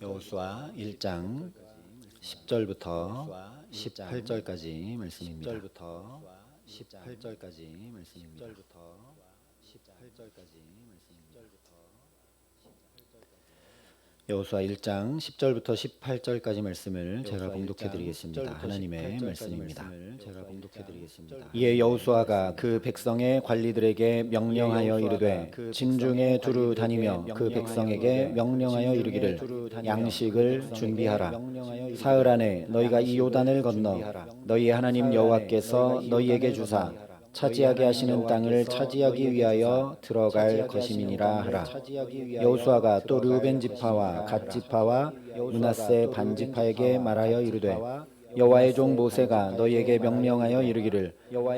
여호수아 1장 10절부터 18절까지 말씀입니다. 10절부터 18절까지 말씀입니다. 18절까지 여호수아 1장 10절부터 18절까지 말씀을 제가 봉독해 드리겠습니다. 하나님의 말씀입니다. 제가 봉독해 드리겠습니다. 이에 여호수아가 그 백성의 관리들에게 명령하여 이르되 진중에 두루 다니며 그 백성에게 명령하여 이르기를 양식을 준비하라. 사흘 안에 너희가 이 요단을 건너 너희 하나님 여호와께서 너희에게 주사 차지하게 하시는 땅을 차지하기 위하여 들어갈 것임이니라 하라. 여호수아가 또 르벤 지파와 갓 지파와 문하세 반 지파에게 말하여 이르되 여호와의 종 모세가 너희에게 명령하여 이르기를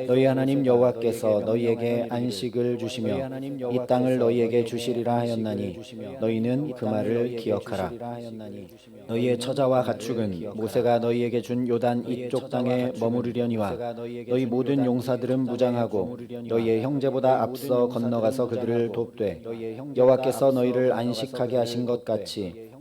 너희 하나님 여호와께서 너희에게 안식을 주시며 이 땅을 너희에게 주시리라 하였나니 너희는 그 말을 기억하라. 너희의 처자와 가축은 모세가 너희에게 준 요단 이쪽 땅에 머무르려니와 너희 모든 용사들은 무장하고 너희의 형제보다 앞서 건너가서 그들을 돕되 여호와께서 너희를 안식하게 하신 것 같이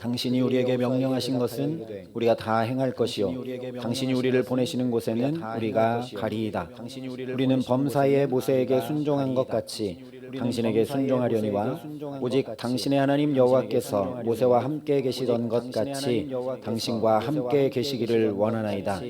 당신이 우리에게 명령하신 것은 우리가 다 행할 것이요. 당신이 우리를 보내시는 곳에는 우리가 가리이다. 우리는 범사에 모세에게 순종한 것 같이 당신에게 순종하려니와 오직 당신의 하나님 여호와께서 모세와 함께 계시던 것 같이 당신과 함께 계시기를 원하나이다.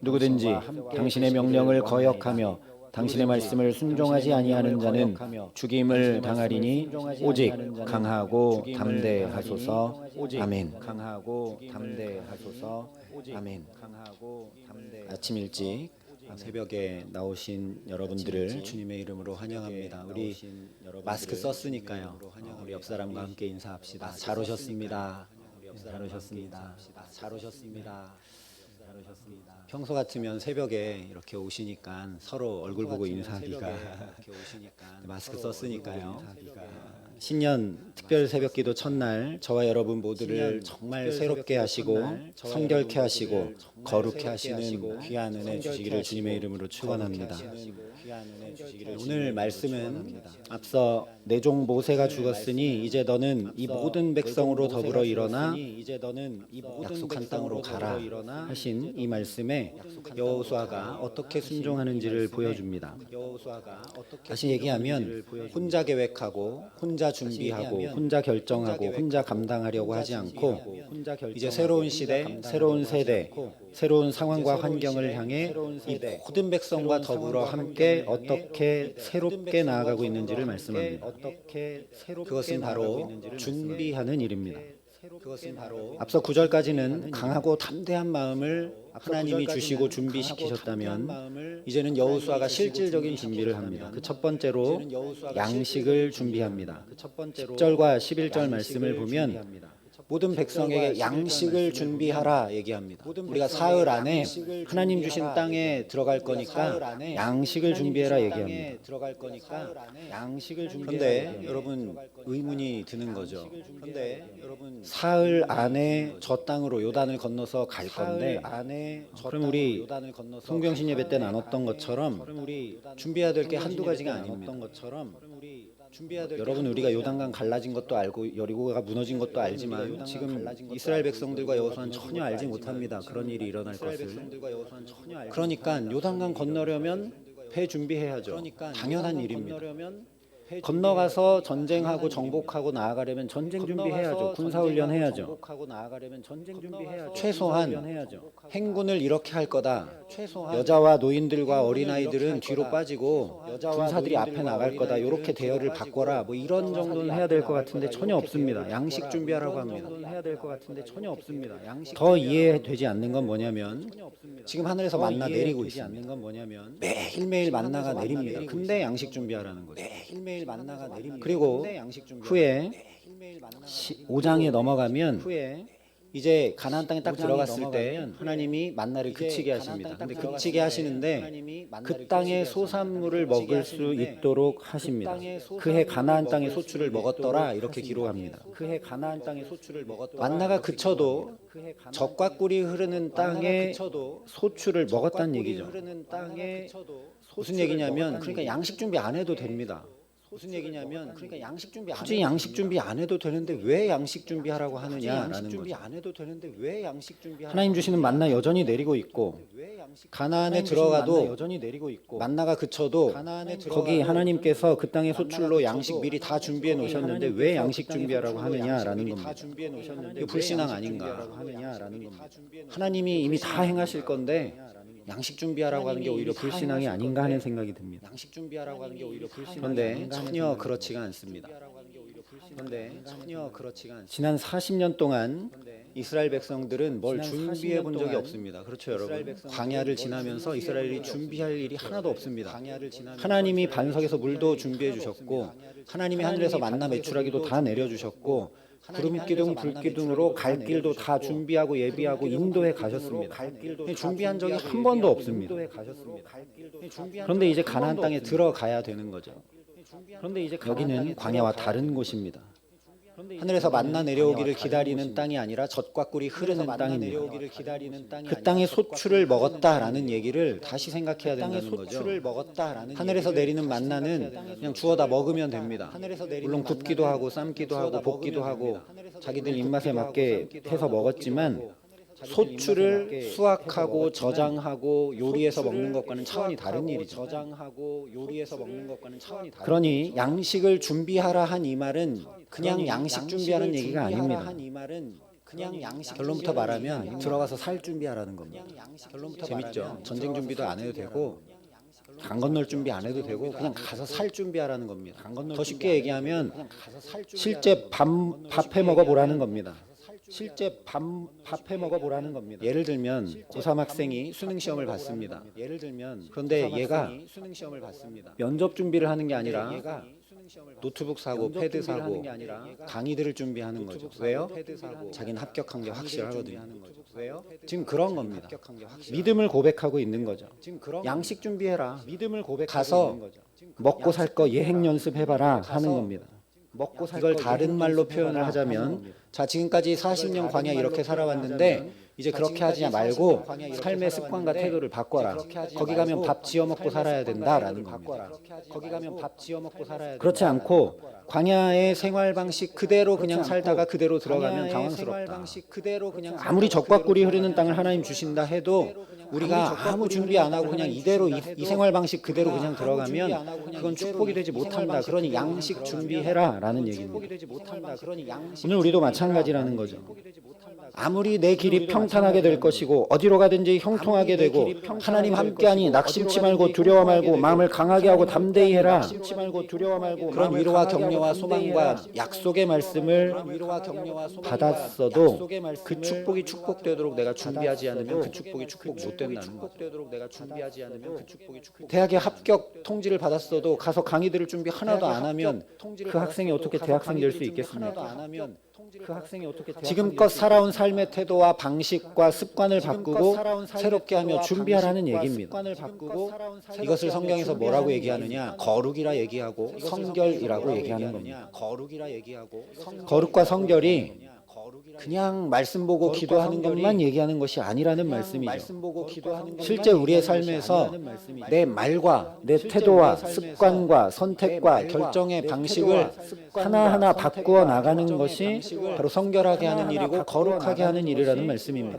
누구든지 당신의 명령을 거역하며 당신의 말씀을 순종하지 아니하는 자는 죽임을 당하리니 오직 강하고 담대하소서 아멘. 강하고 담대하소서 아멘. 아침 일찍 새벽에 나오신 여러분들을 주님의 이름으로 환영합니다. 우리 마스크 썼으니까요. 우리 옆 사람과 함께 인사합시다. 잘 오셨습니다. 잘 오셨습니다. 잘 오셨습니다. 평소 같으면 새벽에 이렇게 오시니까 서로 얼굴 보고 인사하기가 마스크 썼으니까요. 신년 특별 새벽기도 첫날 저와 여러분 모두를 정말 새롭게 하시고 성결케 하시고 거룩케 하시는 귀한 은혜 주시기를 주님의 이름으로 축원합니다. 오늘 말씀은 앞서 내종 모세가 죽었으니 이제 너는 이 모든 백성으로 더불어 일어나 약속한 땅으로 가라 하신 이 말씀에 여호수아가 어떻게 순종하는지를 보여줍니다. 다시 얘기하면 혼자 계획하고 혼자 준비하고 혼자 결정하고 혼자 감당하려고 하지 않고 이제 새로운 시대, 새로운 세대, 새로운 상황과 환경을 향해 이 모든 백성과 더불어 함께 어떻게 새롭게 나아가고 있는지를 말씀합니다. 그것은 바로 준비하는 일입니다. 앞서 9절까지는 강하고 담대한 마음을 하나님이 주시고 준비시키셨다면 이제는 여호수아가 실질적인 준비를 합니다. 그 첫 번째로 양식을 준비합니다. 10절과 11절 말씀을 보면 모든 백성에게 양식을 준비하라 얘기합니다. 우리가 사흘 안에 하나님 주신 땅에 들어갈 거니까 양식을 준비해라 얘기합니다. 그런데 여러분 의문이 드는 거죠. 사흘 안에 저 땅으로 요단을 건너서 갈 건데 그럼 우리 송경신 예배 때 나눴던 것처럼 준비해야 될 게 한두 가지가 아닙니다. 여러분 우리가 요단강 갈라진 것도 알고 여리고가 무너진 것도 알지만 지금 이스라엘 백성들과 여호수아는 전혀 알지 못합니다. 그런 일이 일어날 것을. 그러니까 요단강 건너려면 배 준비해야죠. 당연한 일입니다. 건너가서 전쟁하고 정복하고 나아가려면 전쟁 준비해야죠. 군사 훈련 해야죠. 최소한 행군을 이렇게 할 거다. 여자와 노인들과 어린아이들은 뒤로 빠지고 군사들이 앞에 나갈 거다. 이렇게 대열을 바꿔라. 뭐 이런 정도는 해야 될 것 같은데 전혀 없습니다. 양식 준비하라고 합니다. 더 이해되지 않는 건 뭐냐면 지금 하늘에서 만나 내리고 있습니다. 매일매일 만나가 내립니다. 근데 양식 준비하라는 거죠. 만나가 내립니다. 그리고 후에 5장에 넘어가면 이제 가나안 땅에 딱 들어갔을 때 하나님이 만나를 이제 그치게 하십니다. 근데 그치게 때 하시는데 그 땅의 소산물을 하십니다. 먹을 수 있도록 하십니다. 땅의 소산물을 그해 가나안 땅의 소출을 수 먹었더라 이렇게 하십니다. 기록합니다. 그 해 가나안 땅의 소출을 먹었더라 만나가 그쳐도 적과 꿀이 흐르는 땅에 소출을 먹었다는 얘기죠. 무슨 얘기냐면 그러니까. 양식 준비 안 해도 됩니다. 무슨 얘기냐면 그러니까 양식 준비 안 굳이 해도 양식. 준비 안 해도 되는데 왜 양식 준비하라고 하느냐라는 양식 준비 거죠. 안 해도 되는데 왜 양식 준비 하나님 주시는 만나 여전히 내리고 있고 가나안에 들어가도 여전히 내리고 있고 만나가 그쳐도 거기 하나님께서 그 땅의 소출로 양식 미리 다 준비해 놓으셨는데 왜그 양식 준비하라고 하느냐라는 겁니다. 불신앙 아닌가? 하느냐라는 겁니다. 하나님이 이미 다 행하실 건데 양식 준비하라고 하는 게 오히려 불신앙이 다 아닌가 하는 생각이 듭니다. 양식 준비하라고 하는 게 오히려 불신앙이 그런데 전혀 그렇지가 않습니다. 그런데 전혀 그렇지가 않습니다. 지난 40년 동안 이스라엘 백성들은 뭘 준비해 40년 본 적이 없습니다. 그렇죠, 여러분. 광야를 뭘 지나면서 이스라엘이 준비할 일이 하나도 없습니다. 하나님이 반석에서 물도 준비해 주셨고. 하나님이 하늘에서 만나 매출하기도 다 내려 주셨고 하나님이 구름 기둥 하늘에서 불 만나 기둥으로 매출하기도 갈다 길도 다 준비하고 예비하고 인도에 가셨습니다. 준비한 적이 한 번도 없습니다. 그런데 이제 한 가나안 땅에. 들어가야 되는 거죠. 그런데 이제 여기는 광야와 다른 곳입니다. 하늘에서 만나 내려오기를 기다리는. 땅이 아니라 젖과 꿀이 흐르는 땅입니다. 그 땅의 소출을 흐르는 먹었다라는. 얘기를 다시 생각해야 그 된다는 거죠. 하늘에서 내리는 만나는 그냥. 주워다 먹으면 됩니다. 물론 굽기도 하고 삶기도 하고 볶기도 하고 자기들 입맛에 맞게 해서 먹었지만 맞게 수확하고 저장하고 요리해서 먹는 것과는 차원이 다른 일이죠. 저장하고 요리해서 먹는 것과는 차원이 다른 그러니 양식을 준비하라 한 이 말은 그냥 양식 준비하는 얘기가 아닙니다. 그냥 양식 결론부터 말하면 들어가서 살 준비하라는 겁니다. 결론부터 재밌죠. 전쟁 준비도 안 해도 되고 강 건널 준비 안 해도 되고 그냥 가서 살 준비하라는 겁니다. 더 쉽게 얘기하면 실제 밥 밥해 먹어 보라는 겁니다. 실제 밥 밥해 먹어 보라는 겁니다. 예를 들면 고3 학생이 수능 시험을 봤습니다. 예를 들면 그런데 고3 얘가 수능 시험을 봤습니다. 면접 준비를 하는 게 아니라 노트북 사고 패드 사고 강의들을 준비하는 거죠. 왜요? 자기는 합격한 게 확실하거든요. 왜요? 지금 그런 겁니다. 믿음을 고백하고 있는 거죠. 지금 그런 양식 준비해라. 믿음을 고백하고 가서 거죠. 먹고 살 거 예행 연습해봐라 하는 겁니다. 먹고 살거 다른 말로 표현을 하자면 겁니다. 자 지금까지 40년 광야 이렇게 살아왔는데 이제 자, 그렇게 하지 말고 40년 광야 이렇게 삶의 습관과 태도를 바꿔라. 거기 가면 밥 지어 먹고 살아야 된다라는 겁니다. 거기 가면 밥 지어 먹고 살아야 그렇지. 않고 광야의 생활 방식 그대로 그냥 살다가 그대로 들어가면 당황스럽다. 아무리 적과 꿀이 흐르는 땅을 하나님 주신다 해도 우리가 아무 준비 안 하고 그냥 이대로 이, 이 생활 방식 그대로 그냥 들어가면 그건 축복이 되지 못한다. 그러니 양식 준비해라라는 얘기입니다. 오늘 우리도 마찬가지라는 거죠. 아무리 내 길이 평탄하게 될 것이고 어디로 가든지 형통하게 되고 하나님 함께하니 낙심치 말고 두려워 말고 마음을 강하게 하고 담대히 해라. 그런 위로와 격려와 소망과 약속의 말씀을 받았어도 약속의 말씀을 그 축복이 축복되도록 내가 준비하지 않으면 그 축복이 축복 그못 된다는 거죠. 그 축복이 축복 대학에 합격 통지를 받았어도 가서 강의들을 준비 하나도 안 하면 그 학생이 어떻게 대학생 될수 강의를 준비 있겠습니까? 그 학생이 어떻게 지금껏 살아온 삶의 태도와 방식과 습관을 바꾸고 새롭게 하며 준비하라는 얘기입니다. 이것을 성경에서 뭐라고 얘기하느냐? 거룩이라 얘기하고 성결이라고 얘기하는 겁니다. 거룩이라 얘기하고 거룩과 성결이 그냥 말씀 보고 기도하는 것만 얘기하는 것이 아니라는 말씀이죠. 말씀 보고 기도하는 것만 실제 우리의 삶에서. 내 말과 내 태도와 습관과 선택과 결정의 내 방식을 하나하나 바꾸어 나가는 것이 바로 성결하게 하는 일이고 거룩하게 하는 일이라는 말씀입니다.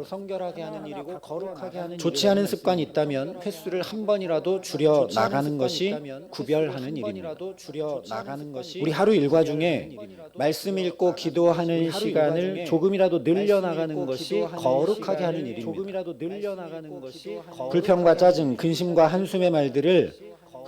좋지 않은 습관이 있다면 횟수를 한 번이라도 줄여 나가는 것이 구별하는 한 일입니다. 우리 하루 일과 중에. 말씀 읽고 기도하는 시간을 중에 조금이라도 늘려 말씀 나가는 읽고 것이 거룩하게 하는 일입니다. 조금이라도 늘려나가는 것이 불평과 짜증, 근심과 한숨의 말들을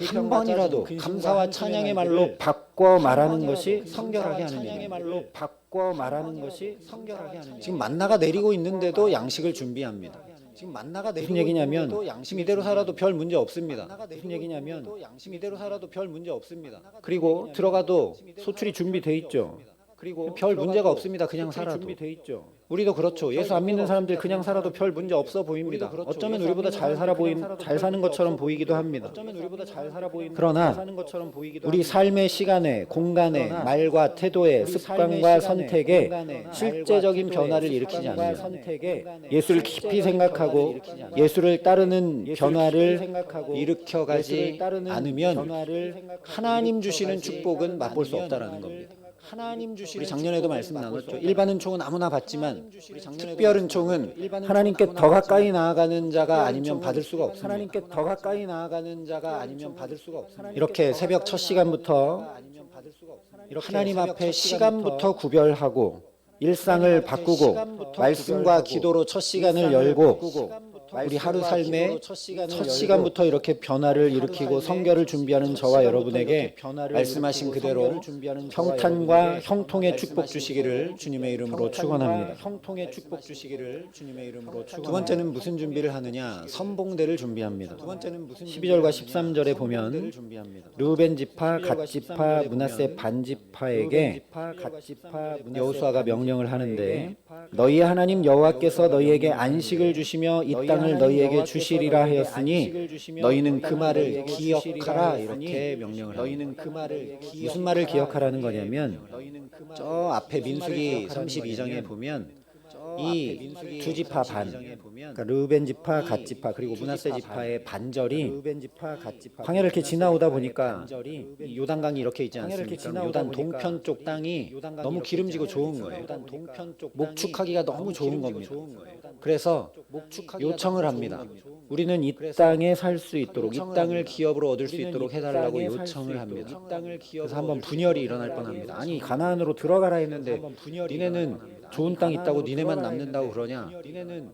한 번이라도 감사와 찬양의 말로 바꿔 말하는 것이 성결하게 하는 일입니다. 말로 바꿔 말하는 것이 성결하게 하는 지금 만나가 내리고 있는데도 양식을 준비합니다. 지금 만나가 무슨 얘기냐면 양심이 이대로 살아도 별 문제 없습니다. 무슨 얘기냐면 양심 이대로 살아도 별 문제 없습니다. 그리고 들어가도 소출이 준비돼 있죠. 그리고 별 문제가 없습니다. 그냥 살아도. 준비돼 있죠. 우리도 그렇죠. 예수 안 믿는 사람들 그냥 살아도 별 문제 없어 보입니다. 어쩌면 우리보다 잘 살아 보임, 잘 사는 것처럼 보이기도 합니다. 그러나 우리 삶의 시간에, 공간에, 말과 태도에, 습관과 선택에 실제적인 변화를 일으키지 않으면 예수를 깊이 생각하고 예수를 따르는 변화를 일으켜 가지 않으면 하나님 주시는 축복은 맛볼 수 없다라는 겁니다. 하나님 주시는 우리 작년에도 말씀 나눴죠. 일반 은총은 아무나 받지만 특별 은총은 하나님께 더 가까이 나아가는 자가 아니면 받을 수가 없습니다. 하나님께 더 가까이 나아가는 자가 아니면 받을 수가 없습니다. 이렇게 새벽 첫 시간부터 하나님 앞에 시간부터 구별하고 일상을 바꾸고 말씀과 기도로 첫 시간을 열고 우리 하루 삶의 첫 시간부터 이렇게 변화를 일으키고 성결을 준비하는 저와 여러분에게 말씀하신 그대로 평탄과 형통의 축복 주시기를 주님의 이름으로 축원합니다. 형통의 축복 주시기를 주님의 이름으로 축원. 두 번째는 무슨 준비를 하느냐? 선봉대를 준비합니다. 두 번째는 무슨 12절과 13절에 보면 르우벤 지파, 갓 지파, 문하세 반 지파에게 여호수아가 명령을 하는데 너희의 하나님 여호와께서 너희에게 안식을 주시며 이 땅을 너희에게 주시리라 하였으니 너희는 그 말을 기억하라 이렇게 명령을 너희는 그 말을 무슨 말을 기억하라는 거냐면 저 앞에 민수기 32장에 보면 이 두 지파 반, 그러니까 르우벤 지파, 갓 지파 그리고 문하세 지파의 반절이 광야를 이렇게 지나오다 보니까 이 요단강이 이렇게 있지 않습니까? 요단 동편 쪽 땅이 너무 기름지고 좋은 거예요. 목축하기가 너무 좋은 겁니다. 그래서 요청을 합니다. 우리는 이 땅에 살 수 있도록 이 땅을 기업으로 얻을 수 있도록 해달라고 요청을 합니다. 그래서 한번 분열이 일어날 뻔합니다. 아니 가나안으로 들어가라 했는데 니네는 좋은 땅 있다고 니네만 남는다고 그러냐? 니네는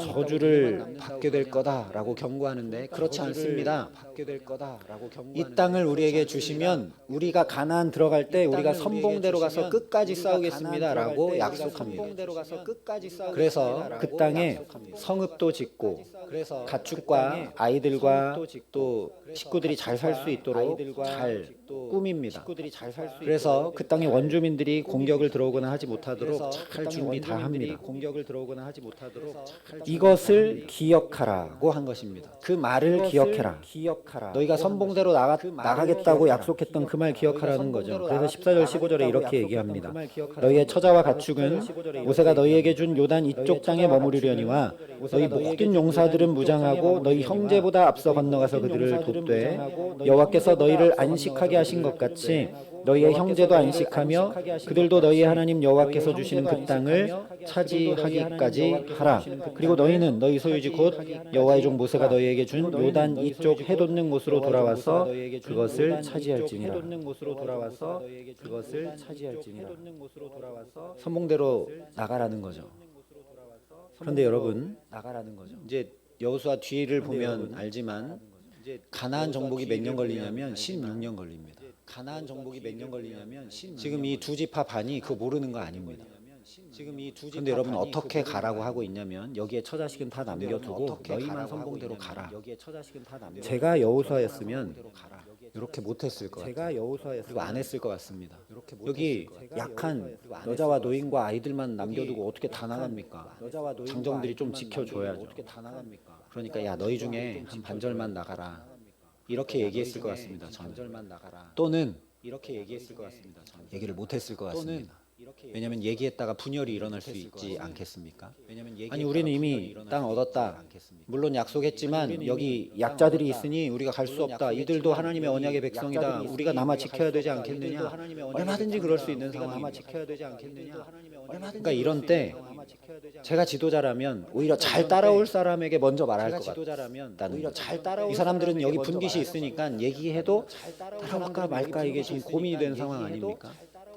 저주를 받게 될 거다라고 경고하는데 그렇지 않습니다. 받게 될 거다라고 이 땅을 우리에게 주시면 우리가 가나안 들어갈 때 우리가 선봉대로 가서 끝까지 싸우겠습니다라고 약속합니다. 그래서 그 땅에 성읍도 짓고 가축과 아이들과 또 식구들이 잘 살 수 있도록 잘 꾸밉니다. 그래서 그 땅의 원주민들이 공격을 들어오거나 하지 못하도록 잘 준비 다 합니다. 공격을 들어오거나 하지 못하도록 이것을 기억하라고 한 것입니다. 그 말을 기억해라. 너희가 선봉대로 나가, 나가겠다고 약속했던 그 말 기억하라는 거죠. 그래서 14절 15절에 이렇게 얘기합니다. 너희의 처자와 가축은 모세가 너희에게 준 요단 이쪽 땅에 머무르려니와 너희 모든 용사들은 무장하고 너희 형제보다 앞서 건너가서 그들을 돕되 여호와께서 너희를 안식하게 하신 것 같이 너희의 형제도 안식하며 그들도 너희의 하나님 여호와께서 주시는 그 땅을 차지하기까지 하라. 그리고 너희는 너희 소유지 곧 여호와의 종 모세가 너희에게 준 요단 이쪽 해돋는 곳으로 돌아와서 그것을 차지할지니라. 선봉대로 나가라는 거죠. 그런데 여러분. 이제 여호수아 뒤를 보면 알지만 가나안 정복이 몇 년 걸리냐면 16년 걸립니다. 가나안 정복이 몇 년 걸리냐면 지금 이 두 지파 반이 그거 모르는 거 아닙니다. 지금 이두 근데 여러분 어떻게 가라고 하고 있냐면 여기에 처자식은 다 남겨두고 너희만 선봉대로 가라. 제가 여호수아였으면 이렇게 못했을 것 같아요. 제가 여호수아였으면 안 했을 것 같습니다. 여기 약한 여자와 노인과 아이들만 남겨두고 어떻게 다 나갑니까? 장정들이 좀 지켜줘야죠. 그러니까 야 너희 중에 한 반절만 나가라. 이렇게 얘기했을 것 같습니다. 저는. 또는 이렇게 얘기했을 것 같습니다. 얘기를 못했을 것 같습니다. 왜냐하면 얘기했다가 분열이 일어날 수 있지 않겠습니까? 아니 우리는 이미 땅 얻었다. 물론 약속했지만 여기 약자들이 있으니 우리가 갈 수 없다. 이들도 하나님의 언약의 백성이다. 우리가 남아 지켜야 되지 않겠느냐? 얼마든지 그럴 수 있는 상황입니다. 그러니까 이런 때 제가 지도자라면 오히려 잘 따라올 사람에게 먼저 말할 것 같다는 거죠. 이 사람들은 여기 분깃이 있으니까 얘기해도 따라올까 말까 이게 지금 고민이 되는 상황 아닙니까?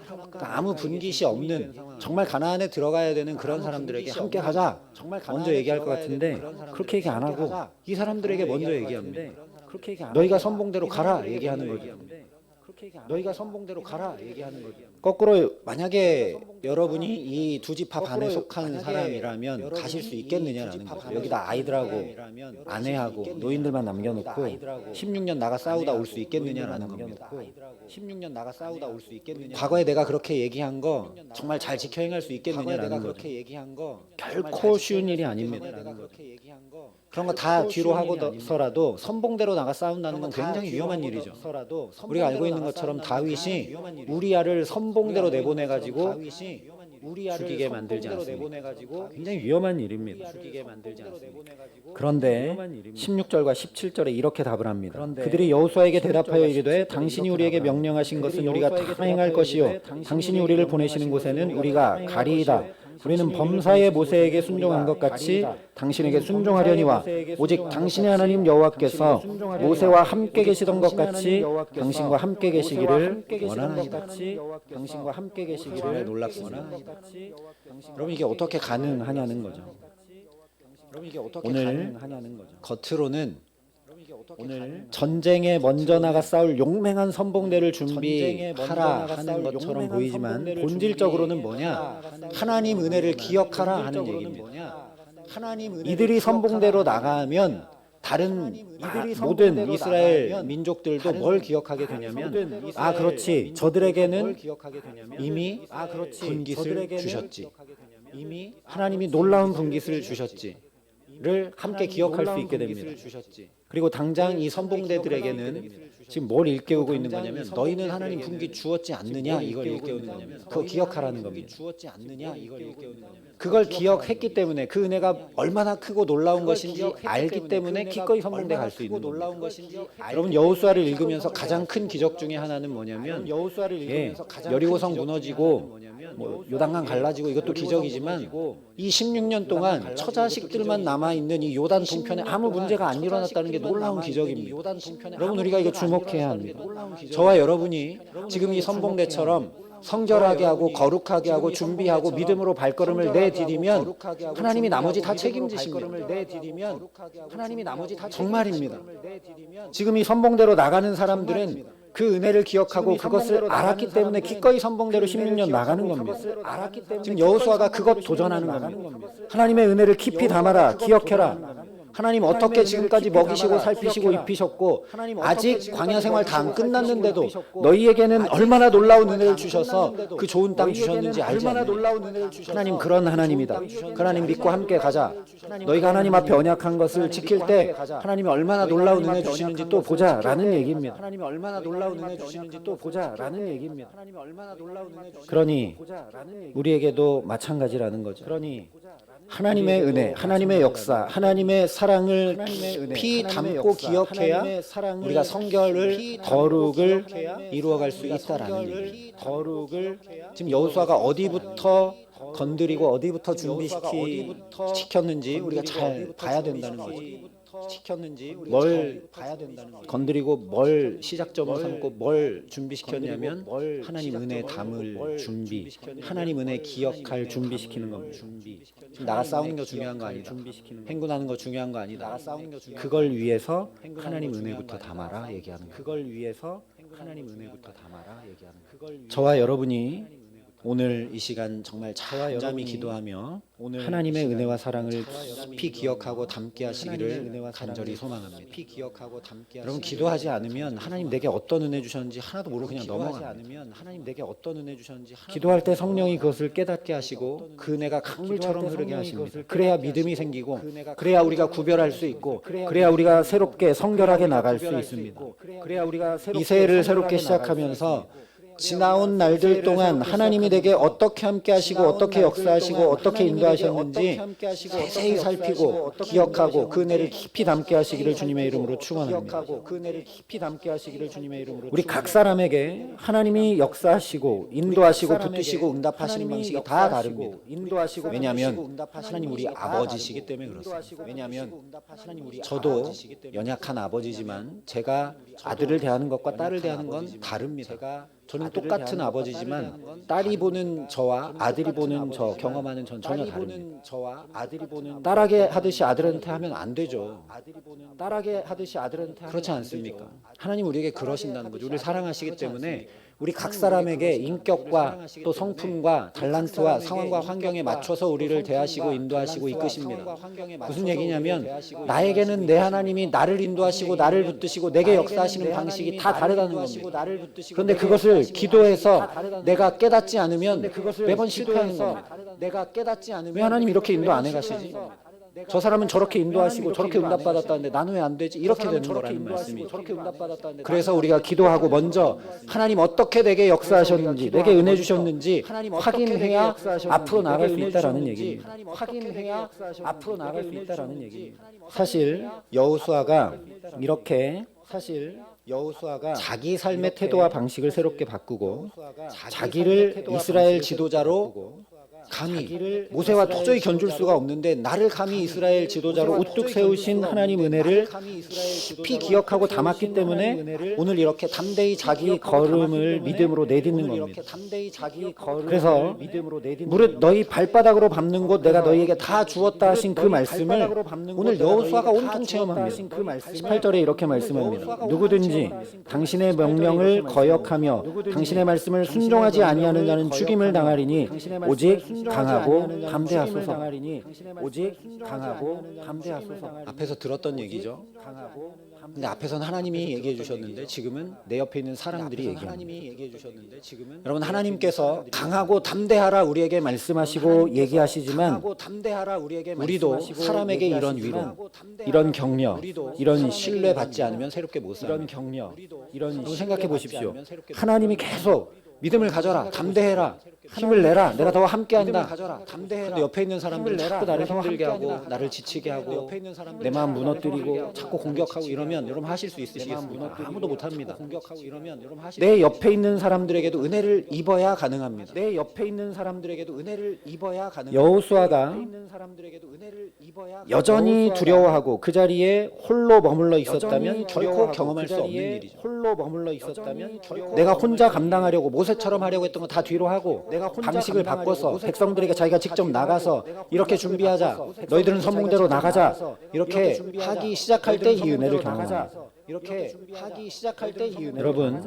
그러니까 아무 분깃이 없는 정말 가나안에 들어가야 되는 그런 사람들에게 함께 가자. 먼저 얘기할 것 같은데 그렇게 얘기 안 하고 이 사람들에게 먼저 얘기합니다. 너희가 선봉대로 가라 얘기하는 거죠. 너희가 선봉대로 가라 얘기하는 거죠. 거꾸로 만약에 여러분이 이두 지파 반에 속한 사람이라면 가실 수 있겠느냐라는 거죠. 여기다 아이들하고 아내하고 노인들만 남겨놓고 16년 나가 싸우다 올 수 있겠느냐라는 겁니다. 16년 나가 싸우다 올 수 있겠느냐. 과거에 내가 그렇게 얘기한 거 정말 잘 지켜 행할 수 있겠느냐라는 거죠. 결코 쉬운 일이 아닙니다. 그런 거 다 뒤로 하고서라도 선봉대로 나가 싸운다는 건 굉장히 위험한 일이죠. 우리가 알고 있는 것처럼 다윗이 우리아를 선봉대로 내보내 가지고 죽이게 만들지 않습니다. 굉장히 위험한 일입니다. 그런데 16절과 17절에 이렇게 답을 합니다. 그들이 여호수아에게 대답하여 이르되 당신이 우리에게 명령하신 것은 우리가 다 행할 것이요 당신이 우리를 보내시는 곳에는 우리가 가리이다. 우리는 범사의 모세에게 순종한 것 같이 당신에게 순종하려니와 오직 당신의 하나님 여호와께서 모세와 함께 계시던 것 같이 당신과 함께 계시기를 원하나이다. 당신과 함께 계시기를 놀랍습니다. 여러분 이게 어떻게 가능하냐는 거죠. 오늘 겉으로는 오늘 전쟁에 먼저 나가 싸울 용맹한 선봉대를 준비하라 하는 것처럼 보이지만 본질적으로는 뭐냐? 하나님 은혜를 기억하라 하는 얘기입니다. 이들이 선봉대로 나가면 다른 이들이 모든 이스라엘 민족들도 뭘 기억하게 되냐면 아 그렇지. 저들에게는 이미 아 그렇지. 분깃을 주셨지. 이미 하나님이 놀라운 분깃을 주셨지를 함께 기억할 수 있게 됩니다. 그리고 당장 이 선봉대들에게는 지금 뭘 일깨우고 있는 거냐면 너희는 하나님 분기 주었지 않느냐 이걸 일깨우는 거냐면 그거 기억하라는 겁니다. 주었지 않느냐 이걸 일깨우는 거냐면 그걸 기억했기 때문에 그 은혜가 얼마나 크고 놀라운 것인지 알기 때문에 기꺼이 선봉대 갈 수 있는 놀라운 것인지 여러분 여호수아를 읽으면서 가장 큰 기적 중에 하나는 뭐냐면 여호수아를 읽으면서 여리고성 무너지고 뭐 요단강 갈라지고 이것도 기적이지만 이 16년 동안 처자식들만 남아 있는 이 요단 동편에 아무 문제가 안 일어났다는 게 놀라운 기적입니다. 여러분 우리가 이거 주목해야 합니다. 저와 여러분이 지금 이 선봉대처럼 성결하게 하고 거룩하게 하고 준비하고 믿음으로 발걸음을 내디디면 하나님이 나머지 다 책임지십니다. 하나님이 나머지 다 정말입니다. 지금 이 선봉대로 나가는 사람들은 그 은혜를 기억하고 그것을 알았기 때문에 기꺼이 선봉대로 16년 나가는 겁니다. 지금 여호수아가 그것 도전하는 겁니다. 하나님의 은혜를 깊이 담아라, 기억해라. 하나님 어떻게 지금까지 먹이시고 살피시고 입히셨고 아직 광야 생활 다 안 끝났는데도 너희에게는 얼마나 놀라운 은혜를 주셔서 그 좋은 땅 주셨는지 알지 않느냐? 하나님 그런 하나님이다. 그 하나님 믿고 함께 가자. 너희가 하나님 앞에 언약한 것을 지킬 때 하나님이 얼마나 놀라운 은혜 주시는지 또 보자라는 얘기입니다. 하나님이 얼마나 놀라운 은혜 주시는지 또 보자라는 얘기입니다. 그러니 우리에게도 마찬가지라는 거죠. 그러니 하나님의 은혜, 하나님의 역사, 하나님의 사랑을 깊이 담고 기억해야 우리가 성결을 거룩을 이루어갈 수 있다라는 얘기. 거룩을 지금 여호수아가 어디부터 건드리고 어디부터 준비시키 시켰는지 우리가 잘 봐야 된다는 거죠. 시켰는지 뭘 봐야 된다는 거죠. 건드리고 뭘 시작점으로 삼고 뭘 준비시켰냐면 하나님 은혜 담을 준비, 하나님 은혜 기억할 준비시키는 겁니다. 나가 싸우는 거 중요한 거 아니다. 행군하는 거 중요한 거 아니다. 그걸 위해서 하나님 은혜부터 담아라 얘기하는 거. 그걸 위해서 하나님 은혜부터 담아라 얘기하는 거. 저와 여러분이 오늘 이 시간 정말 잠잠히 기도하며 하나님의 은혜와 사랑을 깊이 기억하고 담게 하시기를 간절히 소망합니다. 여러분 기도하지 않으면 하나님 내게 어떤 은혜 주셨는지 하나도 모르고 그냥 넘어갑니다. 하나님 내게 어떤 은혜 주셨는지 기도할 때 성령이 그것을 깨닫게 하시고 그 은혜가 강물처럼 흐르게 하십니다. 그래야 믿음이 생기고 그래야 우리가 구별할 수 있고 그래야 우리가 새롭게 성결하게 나갈 수 있습니다. 그래야 우리가 이 새해를 새롭게 시작하면서 지나온 날들 동안 하나님이 내게 어떻게 함께 하시고 어떻게 역사하시고 어떻게 인도하셨는지 자세히 살피고 기억하고 그 은혜를 깊이 담게 하시기를 주님의 이름으로 축원합니다. 그 우리 각 사람에게 하나님이 역사하시고 인도하시고 붙드시고 응답하시는 방식이 다 다릅니다. 왜냐하면 하나님 우리 아버지시기 때문에 그렇습니다. 왜냐하면 저도 연약한 아버지지만 제가 아들을 대하는 것과 딸을 대하는 건 다릅니다. 저는 똑같은 아버지지만 딸이 보는 저와 아들이 보는 저 경험하는 전 전혀 다릅니다. 저와 아들이 보는 딸하게 하듯이 아들한테 하면 안 되죠. 딸하게 하듯이 아들한테 그렇지 않습니까? 하나님 우리에게 그러신다는 거죠. 우리를 사랑하시기 때문에 우리 각 사람에게 인격과 또 성품과 달란트와 상황과 환경에 맞춰서 우리를 대하시고 인도하시고 이끄십니다. 무슨 얘기냐면 나에게는 내 하나님이 나를 인도하시고 나를 붙드시고 내게 역사하시는 방식이 다 다르다는 겁니다. 그런데 그것을 기도해서 내가 깨닫지 않으면 매번 실패하는 겁니다. 내가 깨닫지 않으면 왜 하나님 이렇게 인도 안 해가시지? 저 사람은 저렇게 인도하시고 저렇게 응답받았다는데 나는 왜 안 되지? 이렇게 되는 거라는 말씀이. 그래서 우리가 기도하고 먼저 하나님 어떻게 내게 역사하셨는지, 내게 은혜 주셨는지 확인해야 앞으로 나아갈 수 있다라는 얘기입니다. 확인해야 앞으로 나아갈 수 있다라는 얘기입니다. 사실 여호수아가 이렇게 사실 여호수아가 자기 삶의 태도와 방식을 새롭게 바꾸고 자기를 이스라엘 지도자로 감히 모세와 도저히 견줄 수가 없는데 나를 감히 이스라엘 지도자로 우뚝 세우신 하나님 은혜를 깊이 기억하고 담았기 때문에 오늘 이렇게 담대히 자기 걸음을 믿음으로 내딛는 겁니다. 그래서 무릇 너희 발바닥으로 밟는 곳 내가 너희에게 다 주었다 하신 그 말씀을 오늘 여호수아가 온통 체험합니다. 18절에 이렇게 말씀합니다. 누구든지 당신의 명령을 거역하며 당신의 말씀을 순종하지 아니하는 자는 죽임을 당하리니 오직 강하고 담대하소서. 오직 강하고 담대하소서. 앞에서 들었던 얘기죠. 근데 앞에서는 하나님이 얘기해 주셨는데 지금은 내 옆에 있는 사람들이 얘기합니다. 여러분 하나님께서 강하고 담대하라 우리에게 말씀하시고 얘기하시지만 우리도 사람에게 이런 위로, 이런 격려, 이런 신뢰 받지 않으면 새롭게 못 살아요. 이런 격려, 이런 생각해 보십시오. 하나님이 계속 믿음을 가져라, 담대해라, 힘을 내라. 내가 더 함께한다. 근데 옆에 있는 사람들은 자꾸 나를 힘들게 하고 나를 지치게 하고 내 마음 무너뜨리고 자꾸 공격하고 이러면 여러분 하실 수 있으시겠습니까? 아무도 못 합니다. 내 옆에 있는 사람들에게도 은혜를 입어야 가능합니다. 내 옆에 있는 사람들에게도 은혜를 입어야 가능. 여호수아가 여전히 두려워하고 그 자리에 홀로 머물러 있었다면 결코 두려워하고 경험할 그 수 없는 일이죠. 홀로 머물러 있었다면 내가 혼자 감당하려고 모세처럼 하려고 했던 거 다 뒤로 하고 방식을 바꿔서 백성들에게 자기가 직접 나가서 이렇게 준비하자. 너희들은 선봉대로 나가자. 이렇게 하기 시작할 때 이 은혜를 경험합니다. 이렇게 하기 시작할 때 이 은혜를 여러분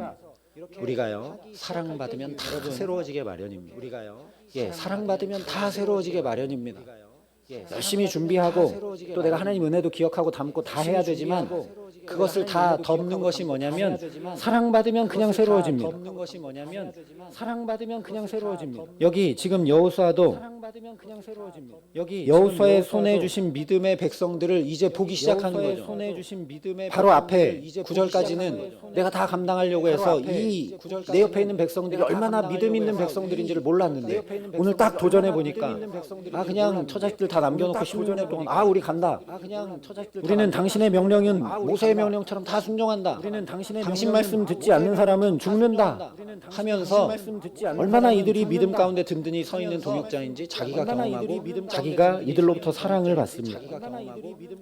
우리가요 사랑받으면 다 새로워지게 마련입니다. 우리가요 예 사랑받으면 다 새로워지게 마련입니다. 열심히 준비하고 또 내가 하나님 은혜도 기억하고 담고 다 해야 되지만 그것을 다 덮는 것이 뭐냐면 사랑받으면 그냥 새로워집니다. 덮는 것이 뭐냐면 사랑받으면 그냥 새로워집니다. 여기 지금 여호수아도. 여기 여호수아의 손에 주신 믿음의 백성들을 이제 보기 시작하는 거죠. 바로 앞에 백성들을 이제 9절까지는 내가 다 감당하려고 해서 이 내 옆에 있는 백성들이 얼마나 믿음 있는 백성들인지를 몰랐는데 오늘 딱 도전해 보니까 아 그냥 처자식들 다 남겨놓고 15년 동안 아 우리 간다. 우리는 당신의 명령은 모세의 명령처럼 다 순종한다. 우리는 당신의 당신 말씀 듣지 않는 사람은 죽는다. 하면서 얼마나 이들이 믿음. 가운데 든든히 서 있는 동역자인지 자기가 경험하고 자기가 이들로부터 사랑을 받습니다.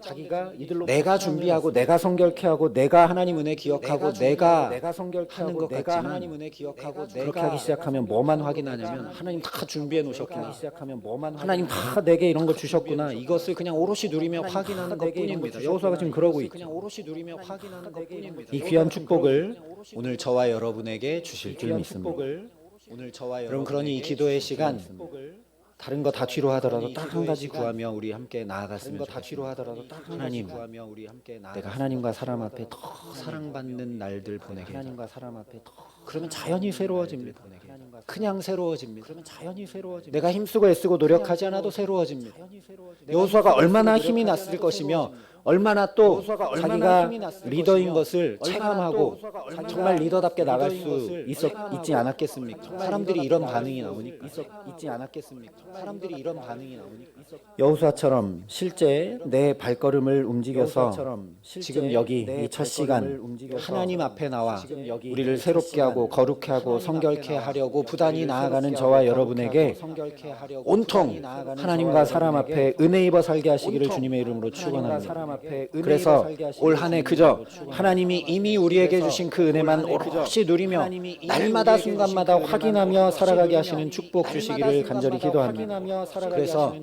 자기가 이들로 내가 준비하고 내가 성결케 하고 내가 하나님 은혜 기억하고 내가 내가 성결케 하는 것 내가 하나님 은혜 기억하고 그렇게 하기 시작하면 뭐만 확인하냐면 하나님 다 준비해 놓으셨구나. 하기 시작하면 뭐만 하나님 다 내게 이런 거 주셨구나. 이것을 그냥 오롯이 누리며 확인하는 것뿐입니다. 여호수아가 지금 그러고 있죠. 누리며 확인하는 것뿐입니다. 이 귀한 축복을 오늘 저와 여러분에게 주실 줄 믿습니다. 축복을 오늘 저와 여러분 그러니 이 기도의 시간 다른 거 다 뒤로 하더라도 딱 한 가지 구하며 우리 함께 나아갔으면 다른 거다 좋겠습니다. 뒤로 하더라도 딱 하나님 구하며 우리 함께 내가 하나님과 사람 앞에 더 사랑받는 날들 보내게. 하나님과 사람 앞에 더 그러면 자연히 새로워집니다. 그냥 새로워집니다. 그러면 자연히 새로워집니다. 내가 힘쓰고 애쓰고 노력하지 않아도 새로워집니다. 여호수아가 얼마나 힘이 났을 것이며 얼마나 또 자기가 리더인 것을 체감하고 정말 리더답게 나갈 수 있었, 있지 않았겠습니까? 사람들이 이런 반응이 나오니까 있지 않았겠습니까? 사람들이 이런 반응이 나오니까 여호수아처럼 실제 내 발걸음을 움직여서 지금 여기 이 첫 시간 하나님 앞에 나와 우리를 새롭게 하고 거룩해 하고 성결케 하려고 부단히 나아가는 저와 여러분에게 온통 하나님과 사람 앞에 은혜 입어 살게 하시기를 주님의 이름으로 축원합니다. 그래서 올 한 해 그저 하나님이 이미 우리에게 주신 그 은혜만 오롯이 누리며 날마다 순간마다 확인하며 살아가게 하시는 축복 주시기를 간절히 기도합니다. 그래서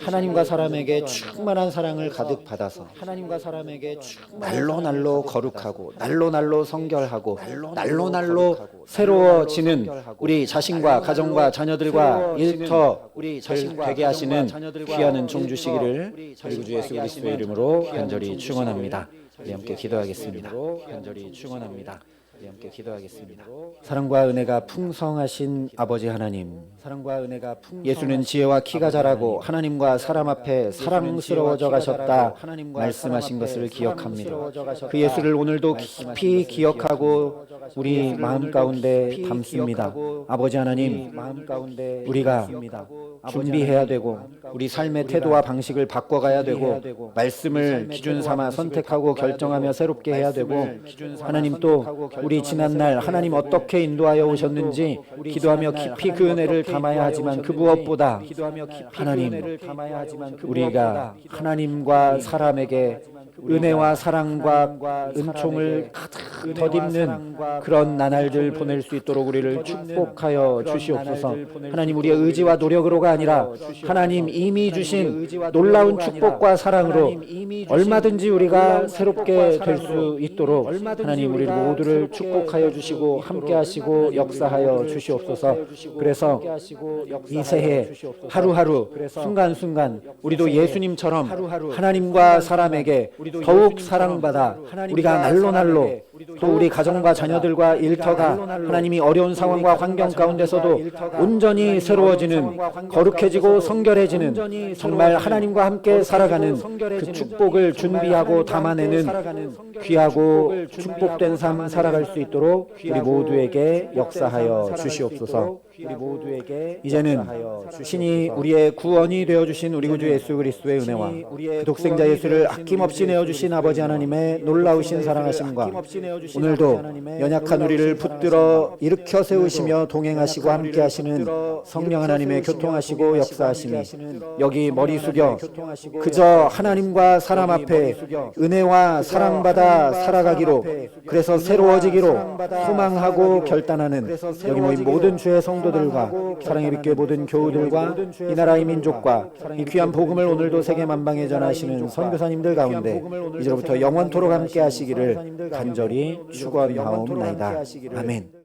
하나님과 사람에게 충만한 사랑을 가득 받아서 하나님과 사람에게 날로 날로 거룩하고 날로 날로 성결하고 날로 날로 새로워지는 우리 자신과 가정과 자녀들과 일터 우리 자신 되게 하시는 귀한 은총 주시기를 그리고 주 예수 그리스도의 이름으로 간절히 축원합니다. 우리 함께 기도하겠습니다. 간절히 축원합니다. 우리 함께 기도하겠습니다. 사랑과 은혜가 풍성하신 아버지 하나님, 사랑과 은혜가 예수는 지혜와 키가 자라고 하나님과 사람 앞에 사랑스러워져 가셨다 말씀하신 것을 기억합니다. 그 예수를 오늘도 깊이 기억하고 우리 마음 가운데 담습니다. 아버지 하나님, 우리가 준비해야 되고 우리 삶의 태도와 방식을 바꿔가야 되고 말씀을 기준 삼아 선택하고 결정하며 새롭게 해야 되고 하나님 또 우리 지난날 하나님 어떻게 인도하여 오셨는지 기도하며 깊이 그 은혜를 담아야 하지만 그 무엇보다 하나님 우리가 하나님과 사람에게 은혜와 사랑과 은총을 가득 덧입는 그런 나날들 보낼 수 있도록 우리를 축복하여 주시옵소서. 하나님 우리의 의지와 노력으로 가 아니라 하나님 이미 주신 놀라운 축복과 사랑으로 얼마든지 우리가 새롭게 될 수 있도록 하나님 우리 모두를 축복하여 주시고 함께 하시고 역사하여 주시옵소서. 그래서 이 새해 하루하루 순간순간 우리도 예수님처럼 하나님과 사람에게 더욱 사랑받아 우리가 날로 날로 또 우리 가정과 자녀들과 일터가 하나님이 어려운 상황과 환경 가운데서도 온전히 새로워지는 거룩해지고 성결해지는 정말 하나님과 함께 살아가는 그 축복을 준비하고 담아내는 귀하고 축복된 삶 살아갈 수 있도록 우리 모두에게 역사하여 주시옵소서. 이제는 신이 우리의 구원이 되어 주신 우리 구주 예수 그리스도의 은혜와 그 독생자 예수를 아낌없이 내어 주신 아버지 하나님의 놀라우신 사랑하심과 오늘도 연약한 우리를 붙들어 일으켜 세우시며 동행하시고 함께 하시는 성령 하나님의 교통하시고 역사하심이 여기 머리 숙여 그저 하나님과 사람 앞에 은혜와 사랑받아 살아가기로 그래서 새로워지기로 소망하고 결단하는 여기 모인 모든 주의 성도들과 사랑의 빛교회 모든 교우들과 이 나라의 민족과 이 귀한 복음을 오늘도 세계 만방에 전하시는 선교사님들 가운데 이제로부터 영원토록 함께 하시기를 간절히 축원하옵나이다. 아멘.